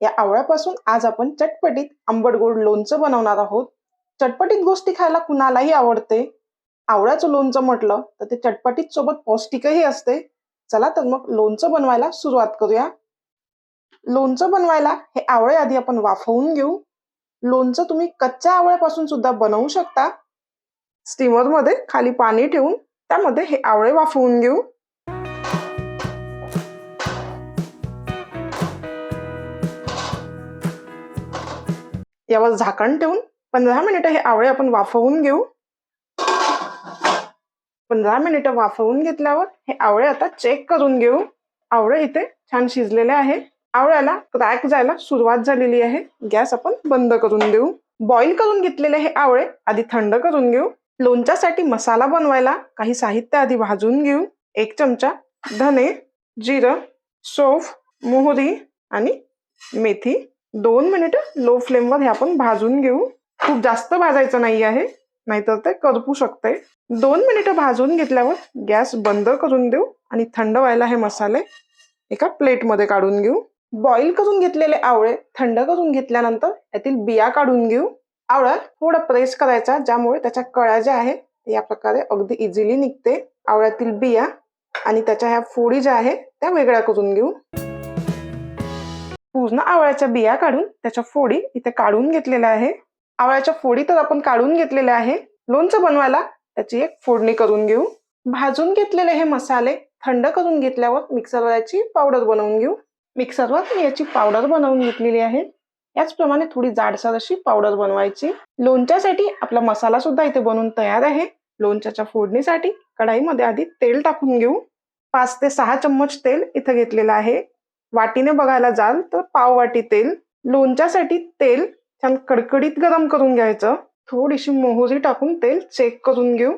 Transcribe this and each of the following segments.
या आवळ्यापासून आज आपण चटपटीत आंबट गोड लोणचं बनवणार आहोत. चटपटीत गोष्टी खायला कुणालाही आवडते. आवळ्याचं लोणचं म्हटलं तर ते चटपटीत सोबत पौष्टिकही असते. चला तर मग लोणचं बनवायला सुरुवात करूया. लोणचं बनवायला हे आवळे आधी आपण वाफवून घेऊ. लोणचं तुम्ही कच्च्या आवळ्यापासून सुद्धा बनवू शकता. स्टीमरमध्ये खाली पाणी ठेवून त्यामध्ये हे आवळे वाफवून घेऊ. यावर झाकण ठेवून पंधरा मिनिटं हे आवळे आपण वाफवून घेऊ. पंधरा मिनिटं वाफवून घेतल्यावर हे आवळे आता चेक करून घेऊ. आवळे इथे छान शिजलेले आहे आवळ्याला क्रॅक जायला सुरुवात झालेली आहे. गॅस आपण बंद करून देऊ. बॉईल करून घेतलेले हे आवळे आधी थंड करून घेऊ. लोणच्यासाठी मसाला बनवायला काही साहित्य आधी भाजून घेऊ. एक चमचा धने जिरं सोफ मोहरी आणि मेथी. दोन मिनिटं लो फ्लेमवर हे आपण भाजून घेऊ. खूप जास्त भाजायचं नाही आहे नाहीतर ते करपू शकते. दोन मिनिटं भाजून घेतल्यावर गॅस बंद करून देऊ आणि थंड व्हायला हे मसाले एका प्लेटमध्ये काढून घेऊ. बॉईल करून घेतलेले आवळे थंड करून घेतल्यानंतर यातील बिया काढून घेऊ. आवळा थोडा प्रेस करायचा ज्यामुळे त्याच्या कळ्या ज्या आहेत या प्रकारे अगदी इझिली निघते. आवळ्यातील बिया आणि त्याच्या ह्या फोडी ज्या आहेत त्या वेगळ्या करून घेऊ. पूर्ण आवळ्याच्या बिया काढून त्याच्या फोडी इथे काढून घेतलेल्या आहे. आवळ्याच्या फोडी तर आपण काढून घेतलेल्या आहे. लोणचं बनवायला त्याची एक फोडणी करून घेऊ. भाजून घेतलेले हे मसाले थंड करून घेतल्यावर मिक्सरवर याची पावडर बनवून घेऊ. मिक्सरवर मी याची पावडर बनवून घेतलेली आहे. याचप्रमाणे थोडी जाडसर अशी पावडर बनवायची. लोणच्यासाठी आपला मसाला सुद्धा इथे बनवून तयार आहे. लोणच्याच्या फोडणीसाठी कढाईमध्ये आधी तेल टाकून घेऊ. पाच ते सहा चम्मच तेल इथं घेतलेलं आहे. वाटीने बघायला जाल तर पाव वाटी तेल लोणच्यासाठी तेल छान कडकडीत गरम करून घ्यायचं. थोडीशी मोहरी टाकून तेल चेक करून घेऊ.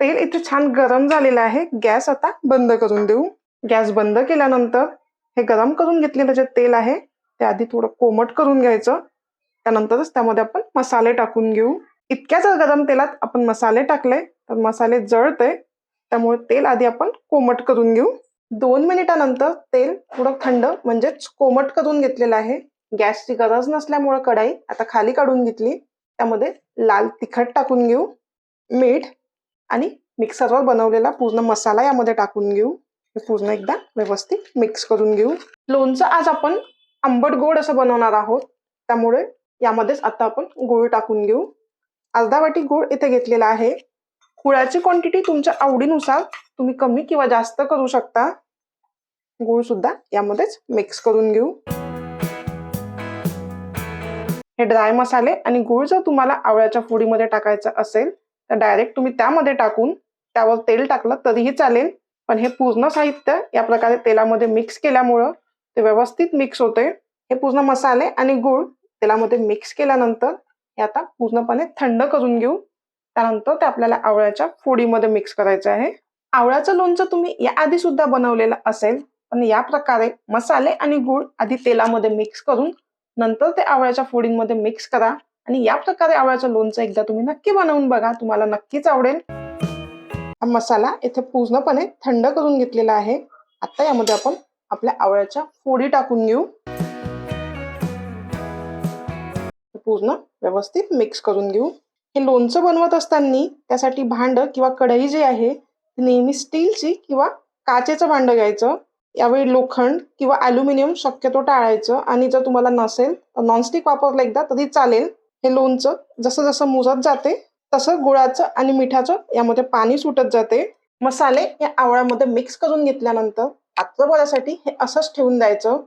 तेल इथे छान गरम झालेलं आहे. गॅस आता बंद करून देऊ. गॅस बंद केल्यानंतर हे गरम करून घेतलेलं जे तेल आहे ते आधी थोडं कोमट करून घ्यायचं. त्यानंतरच त्यामध्ये आपण मसाले टाकून घेऊ. इतक्या जर गरम तेलात आपण मसाले टाकले तर मसाले जळते. त्यामुळे तेल आधी आपण कोमट करून घेऊ. दोन मिनिटानंतर तेल थोडं थंड म्हणजेच कोमट करून घेतलेलं आहे. गॅसची गरज नसल्यामुळे कढाई आता खाली काढून घेतली. त्यामध्ये लाल तिखट टाकून घेऊ मीठ आणि मिक्सरवर बनवलेला पूर्ण मसाला यामध्ये टाकून घेऊ. हे पूर्ण एकदा व्यवस्थित मिक्स करून घेऊ. लोणचं आज आपण आंबट गोड असं बनवणार आहोत. त्यामुळे यामध्येच आता आपण गूळ टाकून घेऊ. अर्धा वाटी गूळ इथे घेतलेला आहे. गुळाची क्वांटिटी तुमच्या आवडीनुसार तुम्ही कमी किंवा जास्त करू शकता. गूळ सुद्धा यामध्येच मिक्स करून घेऊ. हे ड्राय मसाले आणि गूळ जर तुम्हाला आवळ्याच्या फोडीमध्ये टाकायचं असेल तर डायरेक्ट तुम्ही त्यामध्ये टाकून त्यावर तेल टाकलं तरीही चालेल. पण हे पूर्ण साहित्य या प्रकारे तेलामध्ये मिक्स केल्यामुळं ते व्यवस्थित मिक्स होते. हे पूर्ण मसाले आणि गूळ तेलामध्ये मिक्स केल्यानंतर हे आता पूर्णपणे थंड करून घेऊ. त्यानंतर ते आपल्याला आवळ्याच्या फोडीमध्ये मिक्स करायचं आहे. आवळ्याचं लोणचं तुम्ही याआधी सुद्धा बनवलेलं असेल पण या प्रकारे मसाले आणि गूळ आधी तेलामध्ये मिक्स करून नंतर ते आवळ्याच्या फोडींमध्ये मिक्स करा आणि या प्रकारे आवळ्याचं लोणचं एकदा तुम्ही नक्की बनवून बघा तुम्हाला नक्कीच आवडेल. हा मसाला इथे पूर्णपणे थंड करून घेतलेला आहे. आता यामध्ये आपण आपल्या आवळ्याच्या फोडी टाकून घेऊ. पूर्ण व्यवस्थित मिक्स करून घेऊ. हे लोणचं बनवत असताना त्यासाठी भांड किंवा कढई जी आहे ती नेहमी स्टीलची किंवा काचेचं भांड घ्यायचं. यावेळी लोखंड किंवा अल्युमिनियम शक्यतो टाळायचं आणि जर तुम्हाला नसेल तर नॉनस्टिक वापरलं एकदा तरी चालेल. हे लोणचं जसं जसं मुजत जाते तसं गुळाचं आणि मिठाचं यामध्ये पाणी सुटत जाते. मसाले या आवळ्यामध्ये मिक्स करून घेतल्यानंतर रात्रभरासाठी हे असंच ठेवून द्यायचं.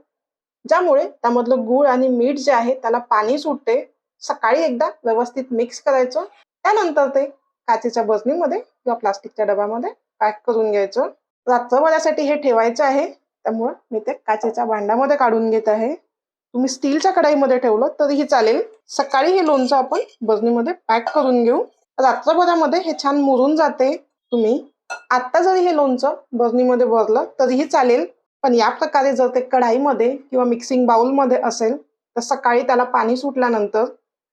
ज्यामुळे त्यामधलं गूळ आणि मीठ जे आहे त्याला पाणी सुटते. सकाळी एकदा व्यवस्थित मिक्स करायचं. त्यानंतर ते काचेच्या बजनीमध्ये किंवा प्लास्टिकच्या डब्यामध्ये पॅक करून घ्यायचं. रात्रभरासाठी हे ठेवायचं आहे. त्यामुळे मी ते काचेच्या भांड्यामध्ये काढून घेत आहे. तुम्ही स्टीलच्या कढाईमध्ये ठेवलं तरीही चालेल. सकाळी हे लोणचं आपण बजनीमध्ये पॅक करून घेऊ. रात्रभरामध्ये हे छान मुरून जाते. तुम्ही आत्ता जरी हे लोणचं बजनीमध्ये भरलं तरीही चालेल. पण या प्रकारे जर ते कढाईमध्ये किंवा मिक्सिंग बाउलमध्ये असेल तर सकाळी त्याला पाणी सुटल्यानंतर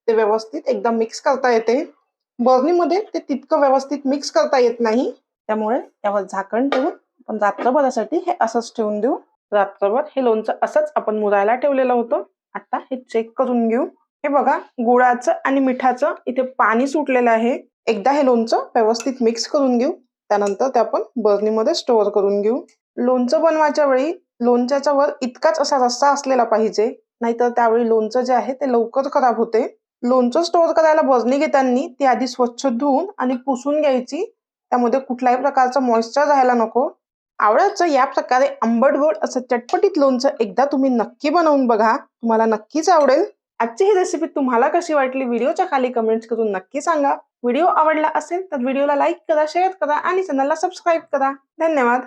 ते व्यवस्थित एकदम मिक्स करता येते. बरणीमध्ये ते तितकं व्यवस्थित मिक्स करता येत नाही. त्यामुळे त्यावर झाकण ठेवून आपण रात्रभरासाठी हे असंच ठेवून देऊ. रात्रभर हे लोणचं असंच आपण मुरायला ठेवलेलं होतं. आता हे चेक करून घेऊ. हे बघा गुळाचं आणि मिठाचं इथे पाणी सुटलेलं आहे. एकदा हे लोणचं व्यवस्थित मिक्स करून घेऊ. त्यानंतर ते आपण बर्नीमध्ये स्टोअर करून घेऊ. लोणचं बनवायच्या वेळी लोणच्याच्या वर इतकाच असा रस्सा असलेला पाहिजे. नाहीतर त्यावेळी लोणचं जे आहे ते लवकर खराब होते. लोणचं स्टोअर करायला बरणी घेताना ती आधी स्वच्छ धुवून आणि पुसून घ्यायची. त्यामध्ये कुठल्याही प्रकारचं मॉइश्चर राहायला नको. आवडायचं या प्रकारे आंबट गोड असं चटपटीत लोणचं एकदा तुम्ही नक्की बनवून बघा. तुम्हाला नक्कीच आवडेल. आजची ही रेसिपी तुम्हाला कशी वाटली व्हिडिओच्या खाली कमेंट्स करून नक्की सांगा. व्हिडिओ आवडला असेल तर व्हिडिओला लाईक करा शेअर करा आणि चॅनलला सबस्क्राईब करा. धन्यवाद.